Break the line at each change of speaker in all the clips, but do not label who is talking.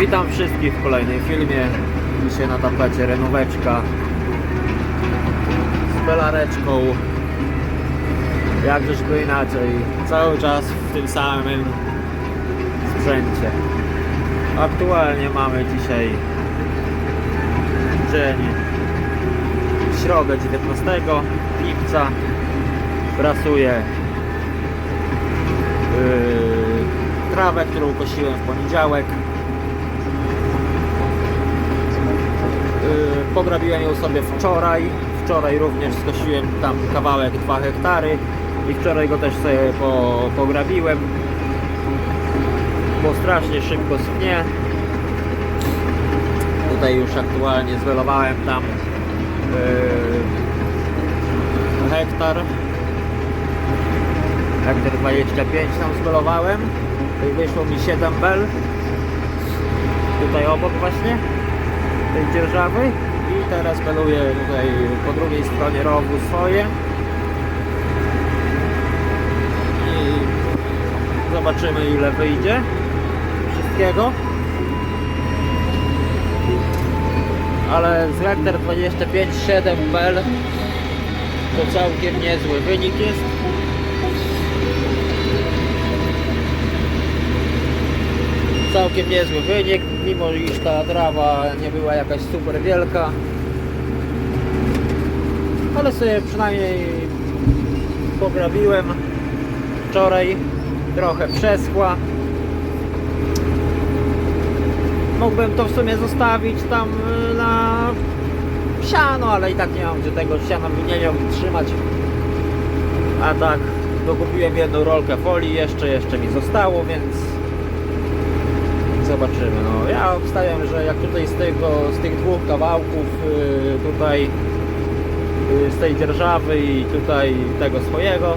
Witam wszystkich w kolejnym filmie. Dzisiaj na tapecie renóweczka z belareczką. Jakżeż by inaczej. Cały czas w tym samym sprzęcie. Aktualnie mamy dzisiaj dzień środę 19 lipca. Prasuję yy, trawę, którą kosiłem w poniedziałek. Yy, Pograbiłem ją sobie wczoraj. Wczoraj również skosiłem tam kawałek 2 hektary i wczoraj go też sobie po, pograbiłem. Bo strasznie szybko schnie. Tutaj już aktualnie zwelowałem tam yy, hektar. Hektar 25 tam zwelowałem. Tutaj wyszło mi 7 bel. Tutaj obok właśnie tej dzierżawy i teraz beluję tutaj po drugiej stronie rowu swoje. I zobaczymy ile wyjdzie wszystkiego. Ale z hektar 25 7 bel to całkiem niezły wynik jest całkiem niezły wynik, mimo iż ta trawa nie była jakaś super wielka. Ale sobie przynajmniej pograbiłem wczoraj, trochę przeschła. Mógłbym to w sumie zostawić tam y, na siano, ale i tak nie mam gdzie tego siana nie miałbym trzymać. A tak, dokupiłem jedną rolkę folii, jeszcze, jeszcze mi zostało, więc zobaczymy. No, ja obstawiam, że jak tutaj z, tego, z tych dwóch kawałków, y, tutaj y, z tej dzierżawy i tutaj tego swojego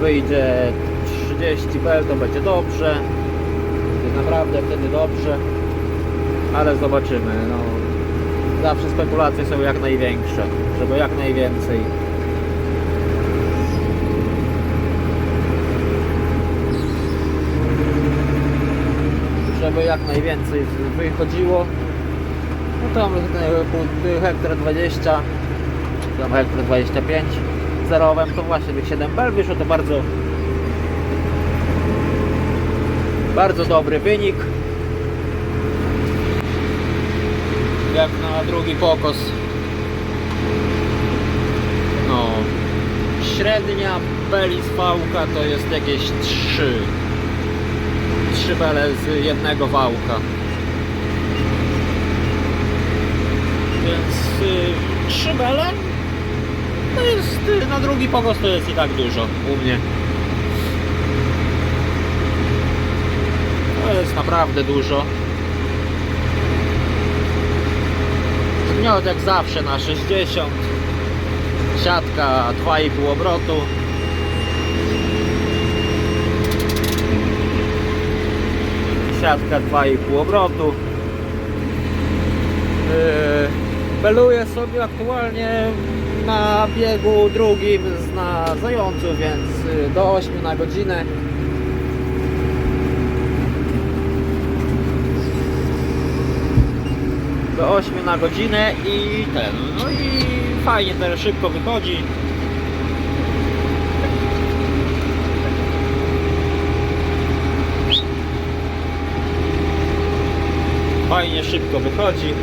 wyjdzie 30 bel, to będzie dobrze. Naprawdę wtedy dobrze. Ale zobaczymy. No, zawsze spekulacje są jak największe, żeby jak najwięcej. Żeby jak najwięcej wychodziło. No tam hektar 20, tam hektar 25 zerowem, to właśnie tych 7 bel wyszło to bardzo bardzo dobry wynik. Jak na drugi pokos. No średnia beli z wałka to jest jakieś 3 trzy bele z jednego wałka. Więc y, trzy bele to jest y, na drugi pogos to jest i tak dużo u mnie. To jest naprawdę dużo. Gniot jak zawsze na 60. Siatka 2,5 obrotu. Siatka 2,5 obrotu. Yy, Beluję sobie aktualnie na biegu drugim na zającu, więc yy, do 8 na godzinę. Do 8 na godzinę i ten, no i fajnie teraz szybko wychodzi. Fajnie szybko wychodzi.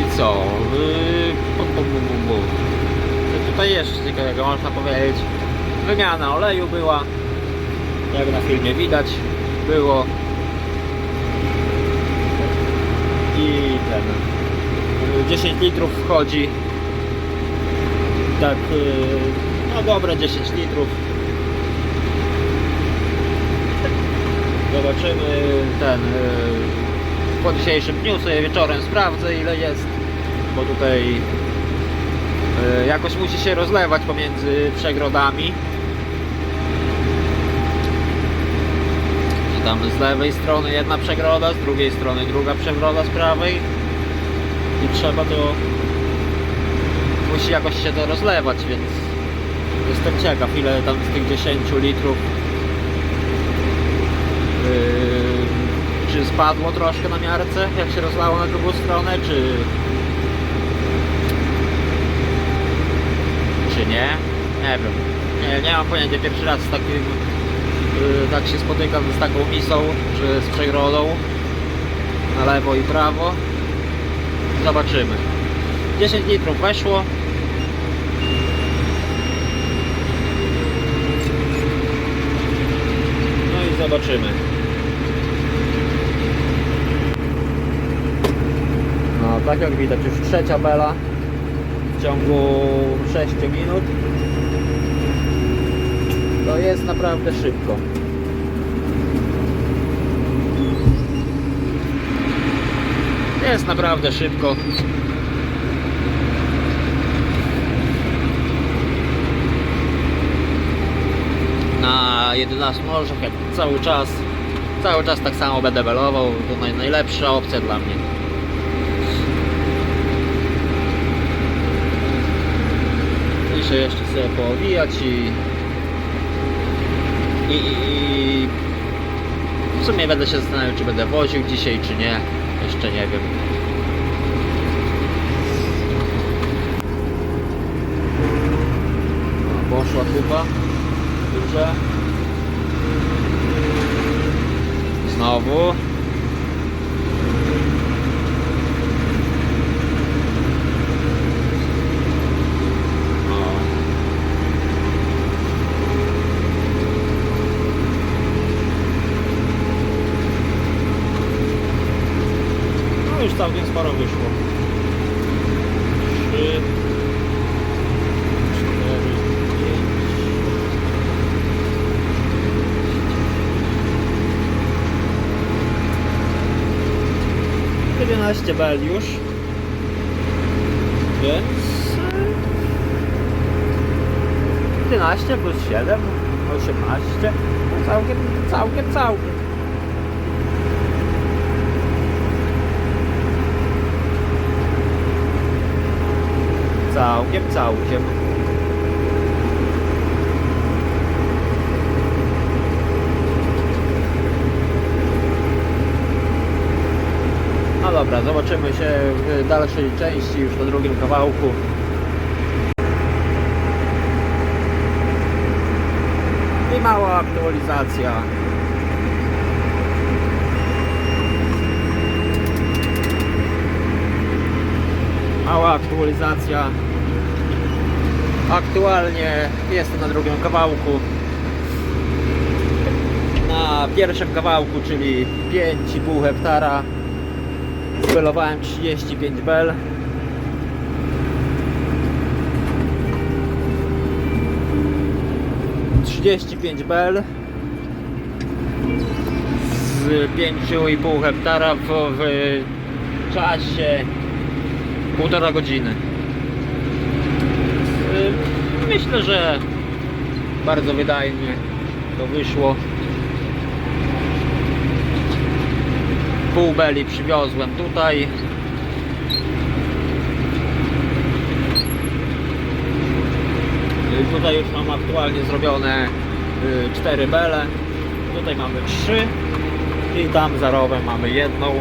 I co? Pum. Co tutaj jeszcze ciekawego można powiedzieć? Wymiana oleju była. Jak na filmie widać, było. I ten. yy, 10 litrów wchodzi. Tak, yy, no dobre 10 litrów. Zobaczymy ten y, po dzisiejszym dniu sobie wieczorem sprawdzę ile jest, bo tutaj y, jakoś musi się rozlewać pomiędzy przegrodami. Tam z lewej strony jedna przegroda, z drugiej strony druga przegroda z prawej i trzeba to musi jakoś się to rozlewać, więc Jestem ciekaw ile tam z tych 10 litrów yy, czy spadło troszkę na miarce, jak się rozlało na drugą stronę, czy czy nie? Nie wiem. Nie, nie mam pojęcia. Pierwszy raz z takim yy, tak się spotykam z taką misą, czy z przegrodą na lewo i prawo. Zobaczymy. 10 litrów weszło. No i zobaczymy. No, tak jak widać, już trzecia bela w ciągu 6 minut. To jest naprawdę szybko. Jest naprawdę szybko. Na 11 nożach, jak cały czas, cały czas tak samo będę belował, to naj, najlepsza opcja dla mnie. Muszę jeszcze sobie poowijać i, i, i, w sumie będę się zastanawiał, czy będę woził dzisiaj, czy nie. Jeszcze nie wiem. Poszła kupa. Dobrze. Znowu. O. No już całkiem sporo wyszło. Trzy, cztery, pięć. 11 bel już. Więc... e, 11 plus 7, 18. No całkiem, całkiem, całkiem. Całkiem, całkiem. No dobra, zobaczymy się w dalszej części, już na drugim kawałku. I mała aktualizacja. Mała aktualizacja. Aktualnie jestem na drugim kawałku. Na pierwszym kawałku, czyli 5,5 hektara Zbelowałem 35 bel. Trzydzieści pięć bel z 5,5 hektara w, w czasie półtora godziny. Myślę, że bardzo wydajnie to wyszło. Pół beli przywiozłem tutaj. Y, Tutaj już mam aktualnie zrobione 4 bele. Tutaj mamy 3 i tam za rowem mamy jedną. Y,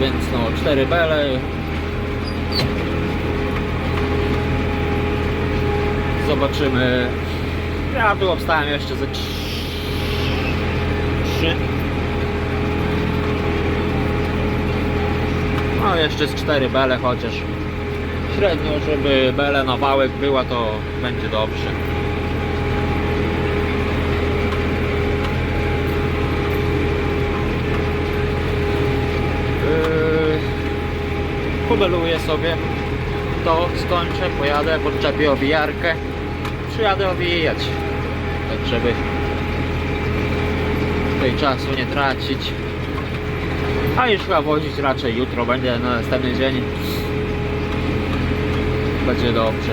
Więc no 4 bele. Zobaczymy. Ja tu obstałem jeszcze ze 3 trzy. No jeszcze z cztery bele chociaż. Średnio, żeby bele na wałek była, to będzie dobrze. Yy, Pobeluję sobie to, skończę, pojadę, podczepię owijarkę. Przyjadę owijać. Tak żeby tutaj czasu nie tracić. A już chyba wozić raczej jutro, będzie na następny dzień. Będzie dobrze.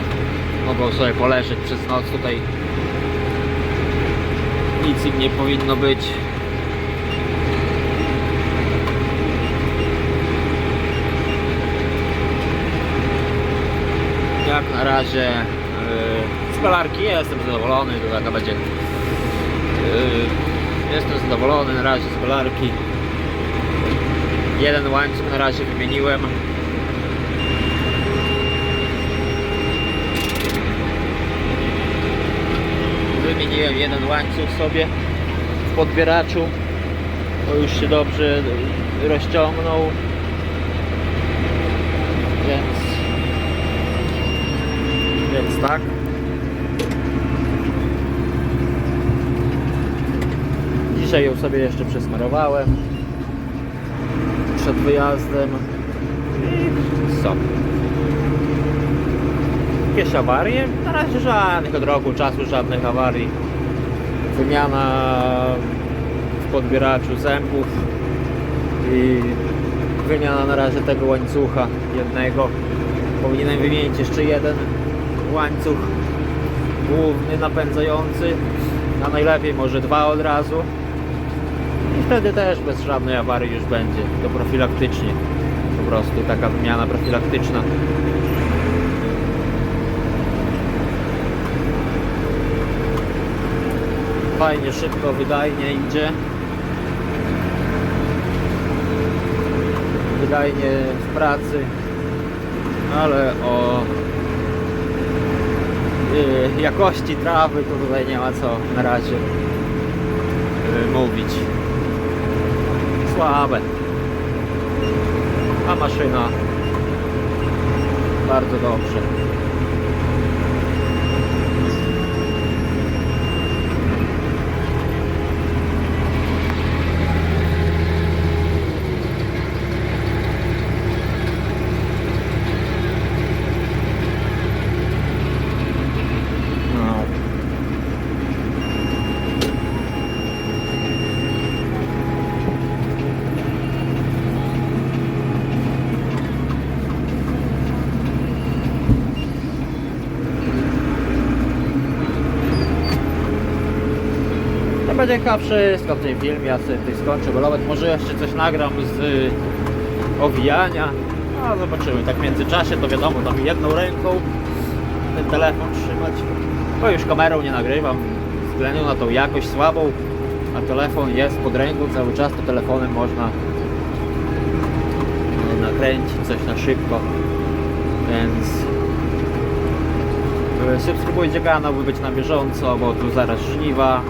Mogą sobie poleżeć przez noc tutaj. Nic im nie powinno być. Jak na razie yy, z kolarki jestem zadowolony, to taka będzie. Yy, jestem zadowolony na razie z kolarki. Jeden łańcuch na razie wymieniłem. Wymieniłem jeden łańcuch sobie w podbieraczu. To już się dobrze rozciągnął. Więc więc tak. Dzisiaj ją sobie jeszcze przesmarowałem przed wyjazdem. I co? Jakieś awarie? Na razie żadnych, od roku czasu żadnych awarii. Wymiana w podbieraczu zębów i wymiana na razie tego łańcucha jednego. Powinienem wymienić jeszcze jeden łańcuch główny napędzający, a najlepiej może dwa od razu. Wtedy też bez żadnej awarii już będzie. To profilaktycznie. Po prostu taka wymiana profilaktyczna. Fajnie, szybko, wydajnie idzie. Wydajnie w pracy. Ale o y, jakości trawy to tutaj nie ma co na razie y, mówić. Słabe. A maszyna bardzo dobrze. No. To będzie chyba wszystko w tym filmie, ja sobie tutaj skończę, bo nawet może jeszcze coś nagram z y, owijania. A zobaczymy, tak w międzyczasie to wiadomo, tam jedną ręką ten telefon trzymać. Bo już kamerą nie nagrywam, ze względu na tą jakość słabą, a telefon jest pod ręką cały czas, to telefonem można no, nakręcić coś na szybko, więc y, subskrybujcie kanał, by być na bieżąco, bo tu zaraz żniwa.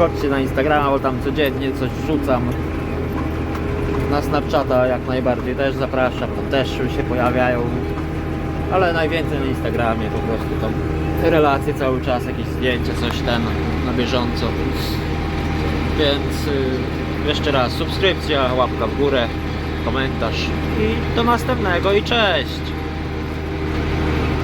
Wchodźcie na Instagrama, bo tam codziennie coś wrzucam. Na Snapchata jak najbardziej też zapraszam, tam też się pojawiają. Ale najwięcej na Instagramie po prostu tam relacje cały czas, jakieś zdjęcia, coś ten na bieżąco. Więc y, jeszcze raz subskrypcja, łapka w górę, komentarz i do następnego i cześć!